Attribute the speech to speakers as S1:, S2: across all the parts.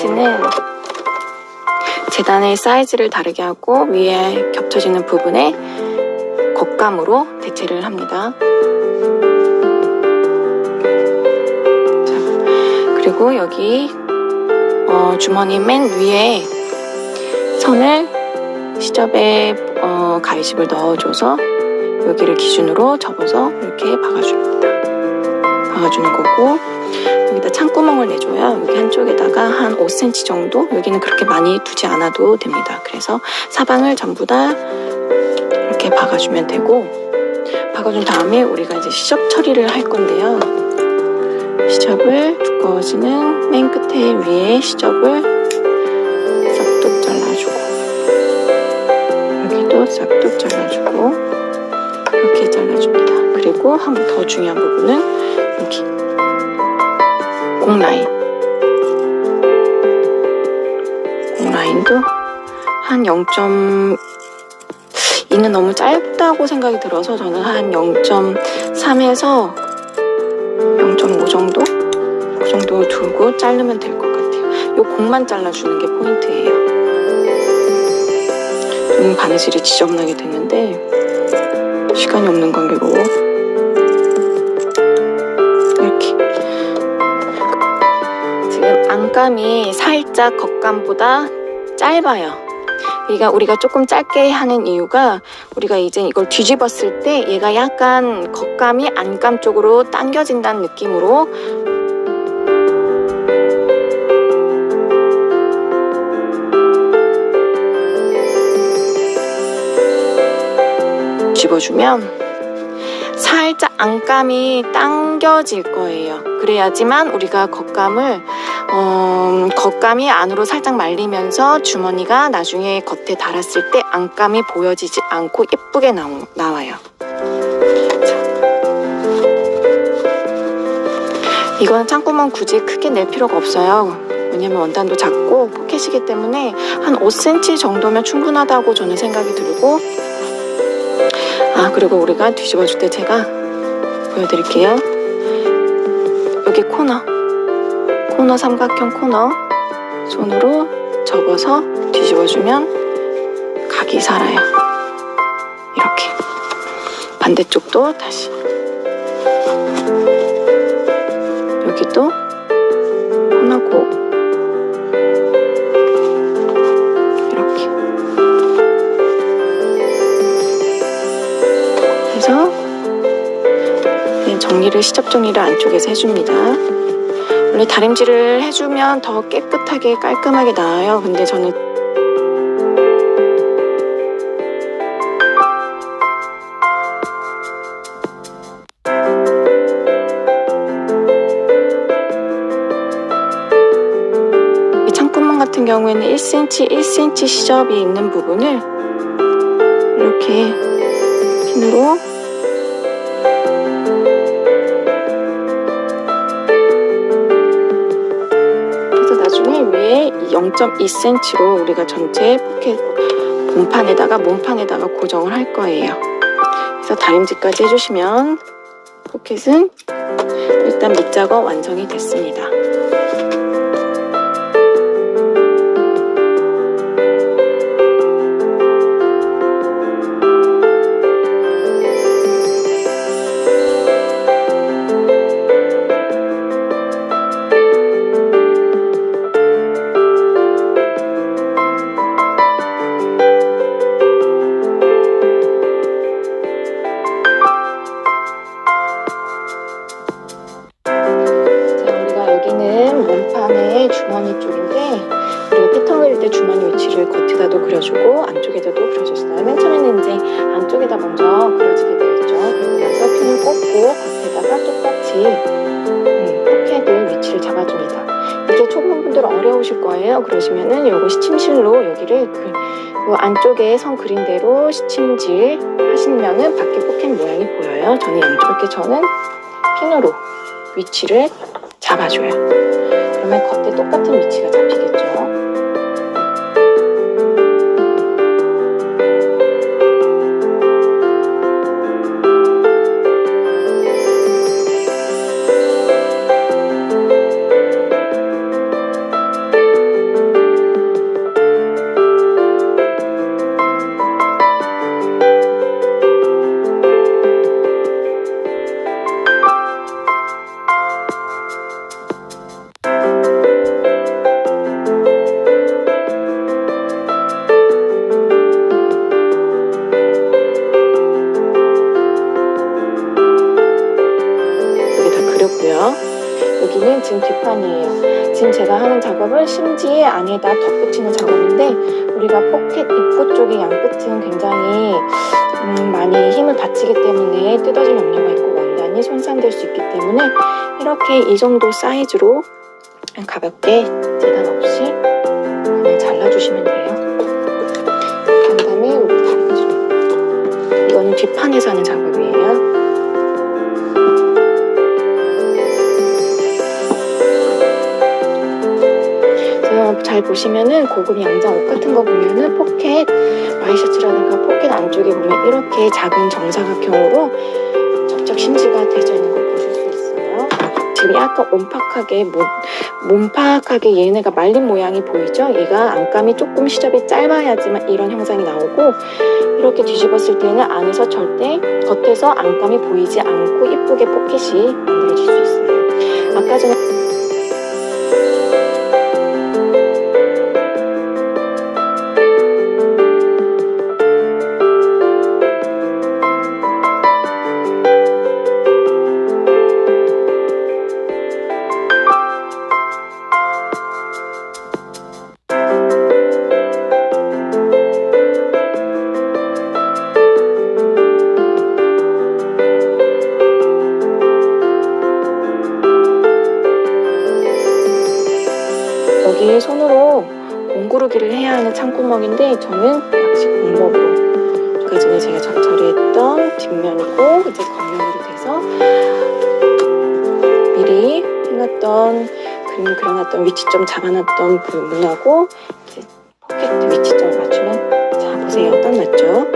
S1: 포인트는 재단의 사이즈를 다르게 하고 위에 겹쳐지는 부분에 겉감으로 대체를 합니다. 자, 그리고 여기 어, 주머니 맨 위에 선을 시접에 어, 가위집을 넣어줘서 여기를 기준으로 접어서 이렇게 박아줍니다. 박아주는 거고 여기다 창구멍을 내줘야 여기 한쪽에다가 한 5cm 정도 여기는 그렇게 많이 두지 않아도 됩니다. 그래서 사방을 전부 다 이렇게 박아주면 되고 박아준 다음에 우리가 이제 시접 처리를 할 건데요. 시접을 두꺼워지는 맨 끝에 위에 시접을 싹둑 잘라주고 여기도 싹둑 잘라주고 이렇게 잘라줍니다. 그리고 한 번 더 중요한 부분은 여기 공 라인 공 라인도 한 0.2는 너무 짧다고 생각이 들어서 저는 한 0.3에서 0.5 정도? 그 정도 두고 자르면 될 것 같아요. 요 공만 잘라주는 게 포인트예요. 좀 바느질이 지저분하게 됐는데 시간이 없는 관계로 이렇게 안감이 살짝 겉감보다 짧아요. 그러니까 우리가 조금 짧게 하는 이유가 우리가 이제 이걸 뒤집었을 때 얘가 약간 겉감이 안감 쪽으로 당겨진다는 느낌으로 집어주면 살짝 안감이 당겨질 거예요. 그래야지만 우리가 겉감을 어, 겉감이 안으로 살짝 말리면서 주머니가 나중에 겉에 달았을 때 안감이 보여지지 않고 예쁘게 나오, 나와요. 이건 창구멍 굳이 크게 낼 필요가 없어요. 왜냐면 원단도 작고 포켓이기 때문에 한 5cm 정도면 충분하다고 저는 생각이 들고 아 그리고 우리가 뒤집어 줄 때 제가 보여드릴게요. 여기 코너 코너 삼각형 코너. 손으로 접어서 뒤집어주면 각이 살아요. 이렇게. 반대쪽도 다시. 여기도 코너고. 이렇게. 해서 네, 정리를 시접 정리를 안쪽에서 해줍니다. 원래 다림질을 해주면 더 깨끗하게 깔끔하게 나와요. 근데 저는 이 창구멍 같은 경우에는 1cm, 1cm 시접이 있는 부분을 이렇게 핀으로 위에 0.2cm로 우리가 전체 포켓 본판에다가 몸판에다가 고정을 할 거예요. 그래서 다림질까지 해주시면 포켓은 일단 밑작업 완성이 됐습니다. 먼저 그려지게. 그리고 나서 핀을 꽂고 겉에다가 똑같이 음, 포켓을 위치를 잡아줍니다. 이게 초보분들 어려우실 거예요. 그러시면은 요거 시침실로 여기를 그, 요 안쪽에 선 그린 대로 시침질 하시면은 밖에 포켓 모양이 보여요. 저는 양쪽 이렇게 저는 핀으로 위치를 잡아줘요. 그러면 겉에 똑같은 위치가 잡히겠죠. 지금 뒷판이에요. 지금 제가 하는 작업은 심지에 안에다 덧붙이는 작업인데 우리가 포켓 입구 쪽의 양끝은 굉장히 음, 많이 힘을 받치기 때문에 뜯어질 염려가 있고 원단이 손상될 수 있기 때문에 이렇게 이 정도 사이즈로 가볍게 재단 없이 그냥 잘라주시면 돼요. 그 다음에 우리 다리 줄. 이거는 뒷판에서 하는 작업 잘 보시면은 고급 양장 옷 같은 거 보면은 포켓 와이셔츠라든가 포켓 안쪽에 보면 이렇게 작은 정사각형으로 접착 심지가 되어 있는 걸 보실 수 있어요. 지금 약간 옴팍하게 몸, 몸팍하게 얘네가 말린 모양이 보이죠? 얘가 안감이 조금 시접이 짧아야지만 이런 형상이 나오고 이렇게 뒤집었을 때는 안에서 절대 겉에서 안감이 보이지 않고 이쁘게 포켓이 만들어질 수 있어요. 아까 전에 여기 손으로 옹구르기를 해야 하는 창구멍인데 저는 역시 공법으로 아까 전에 제가 저- 처리했던 뒷면이고 이제 겉면으로 돼서 미리 해놨던 그림 그려놨던 위치점 잡아놨던 부분하고 이제 포켓 위치점을 맞추면 자 보세요 딱 맞죠?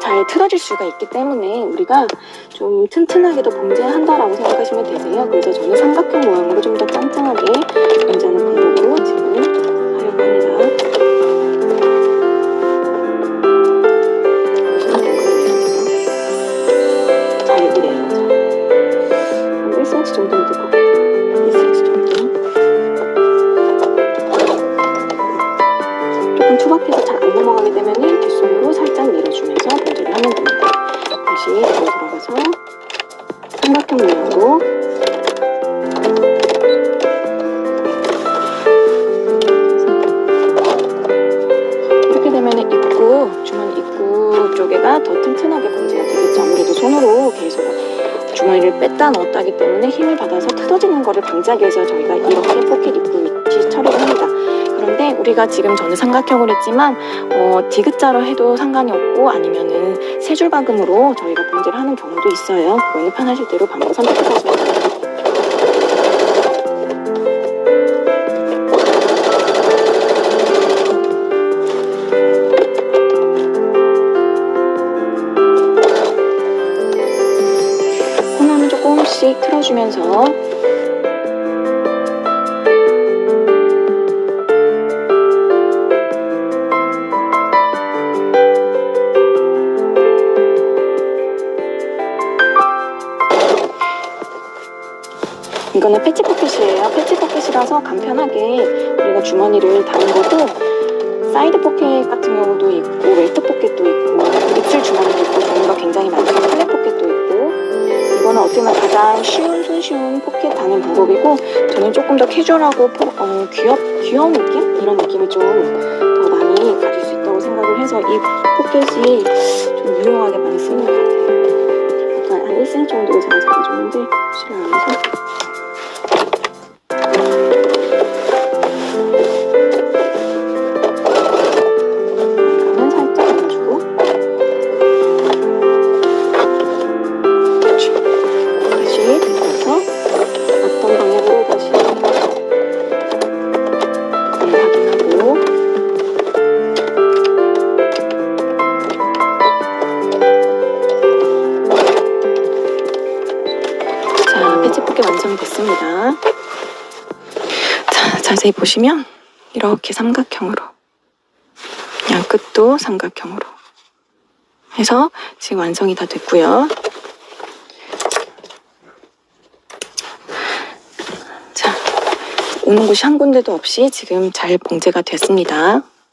S1: 잘 틀어질 수가 있기 때문에 우리가 좀 튼튼하게도 봉제한다라고 생각하시면 되세요. 그래서 저는 삼각형 모양으로 좀 더 짱짱하게 봉제하는 방법으로 지금 주머니를 뺐다 넣었다기 때문에 힘을 받아서 틀어지는 것을 방지하기 위해서 저희가 이렇게 포켓 입구 위치 처리를 합니다. 그런데 우리가 지금 저는 삼각형으로 했지만 어, 디귿자로 해도 상관이 없고 아니면은 세 줄 박음으로 저희가 봉제를 하는 경우도 있어요. 그거는 편하실 대로 방법 돼요. 코 조금씩 틀어주면서 이거는 패치 포켓이에요. 패치 포켓이라서 간편하게 우리가 주머니를 다는 거고 사이드 포켓 같은 경우도 있고 웨이트 포켓도 있고 입술 주머니도 있고 종류가 굉장히 많죠. 플랫 포켓도 있고 이거는 보면 가장 쉬운 손쉬운 포켓 다는 방법이고 저는 조금 더 캐주얼하고 포, 어, 귀엽, 귀여운 느낌? 이런 느낌을 좀더 많이 가질 수 있다고 생각을 해서 이 포켓이 좀 유용하게 많이 쓰는 것 같아요. 아까 한 1cm 정도로 제가 잡아줬는데 실을 안 해서 예쁘게 완성이 됐습니다. 자, 자세히 보시면 이렇게 삼각형으로 양 끝도 삼각형으로 해서 지금 완성이 다 됐고요. 자, 오는 곳이 한 군데도 없이 지금 잘 봉제가 됐습니다.